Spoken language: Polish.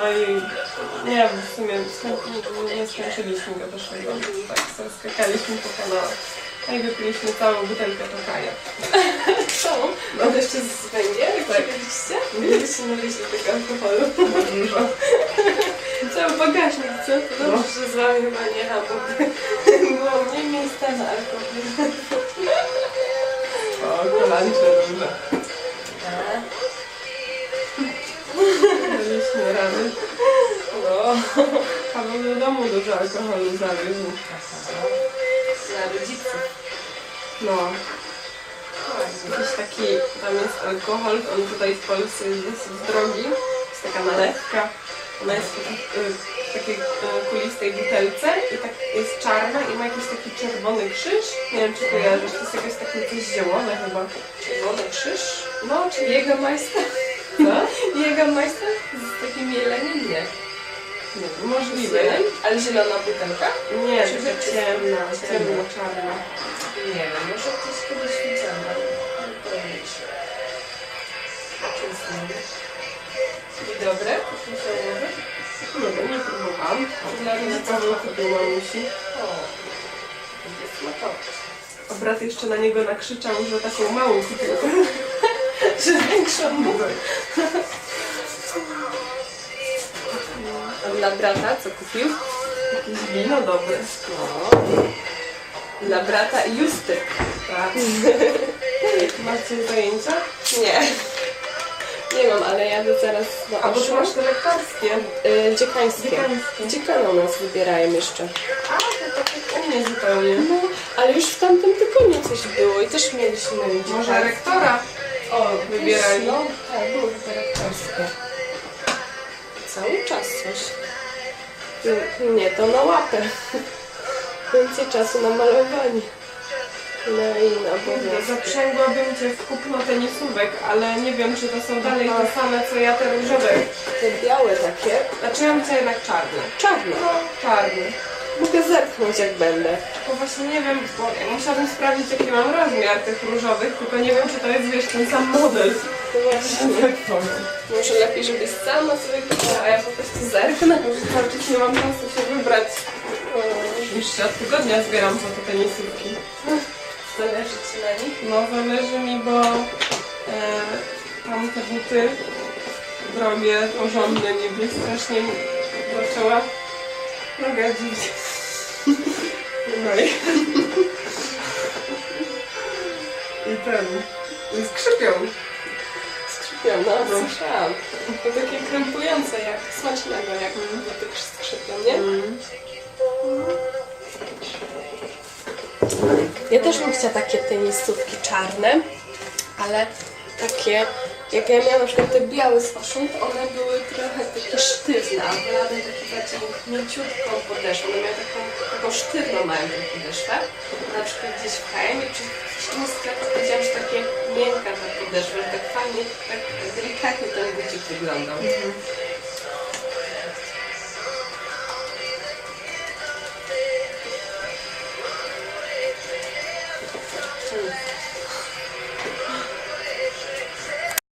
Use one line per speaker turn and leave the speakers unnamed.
No i nie wiem, w sumie skoń- nie skończyliśmy go też tego. Tak skakaliśmy po kanałach. No i wypiliśmy całą butelkę tokaja.
Co? No to jeszcze z węgiel, jak
Tak.
przyjechaliście? Byliście na wyjściu tego alkoholu.
Dużo.
Cały bagażnik, co?
No.
dobrze, że z wami chyba nie jechałam,
Daliśmy rady.
No.
Paweł do domu dużo alkoholu zawiózł.
Dla rodziców.
No. Jakiś taki, tam jest alkohol, on tutaj w Polsce jest dosyć drogi. Jest taka nalewka. Ona jest w takiej, y, kulistej butelce i tak jest czarna i ma jakiś taki czerwony krzyż. Nie wiem czy kojarzysz, to jest jakieś takie coś ziołowe chyba.
Czerwony krzyż.
No, czyli
Jägermeister.
co?
Jägermeister z takim jeleniem? Nie.
Nie wiem, możliwe.
Ale zielona butelka?
Nie,
Czy
taka
rzeczy-
ciemna, ciemno-czarna.
Nie wiem, może ktoś kiedyś widziała. Nie powiem ci. Czysto. I dobre?
Nie wiem, nie próbowałam.
Dla
Nie
rodziców.
Paweł kupił mamusi.
O. Będzie.
A brat jeszcze na niego nakrzyczał, że taką małą kupił.
Czy większą dla brata co kupił?
Jakieś wino dobre.
No. Dla brata Justy.
Tak. Masz coś zajęcia?
Nie. Nie mam, ale jadę zaraz na
A bo ty masz te lektorskie.
Y, dziekańskie.
Dziekańskie.
Dziekana nas wybierają jeszcze.
A, to tak jak u mnie zupełnie.
No, ale już w tamtym tygodniu coś było i też mieliśmy
Może
dziekana.
rektora
O,
wybierali.
No, tak, były dyrektorskie. Cały czas coś. Mm, Nie, to na łapę. Więcej czasu na malowanie. No i na
Kurde,
obowiązki.
Zaprzęgłabym cię w kupno tenisówek, ale nie wiem, czy to są dalej te same, co ja te różowe.
Te białe takie.
Znaczy ja bym chciała jednak czarne.
Czarne.
No, czarny.
Mogę zerknąć jak będę.
Bo właśnie nie wiem, bo ja musiałabym sprawdzić, jaki mam rozmiar tych różowych, tylko nie wiem, czy to jest, wiesz, ten sam model.
Właśnie.
Tak powiem.
Może lepiej, żebyś sama sobie kupiła, a ja po prostu zerknę.
Może cały czas nie mam czasu się wybrać. Już się od tygodnia zbieram po te tenisówki.
Zależy ci na nich.
No zależy mi, bo e, tam te buty drogie, porządne, niby strasznie zaczęła noga dzić. No i... I ten... I skrzypią.
Skrzypią, no, słyszałam. To takie krępujące, jak smacznego, jak buty skrzypią, nie? Ja też bym chciała takie tenisówki czarne, ale takie, jak ja miałam na przykład te białe to one były trochę takie sztywne, a wolałabym takie bardziej mięciutką podeszwę. One miały taką, taką sztywną mają podeszwę. Na przykład gdzieś w KM czy w innym sklepie widziałam, że takie miękka ta podeszwa, że tak fajnie, tak delikatnie ten bucik wyglądał.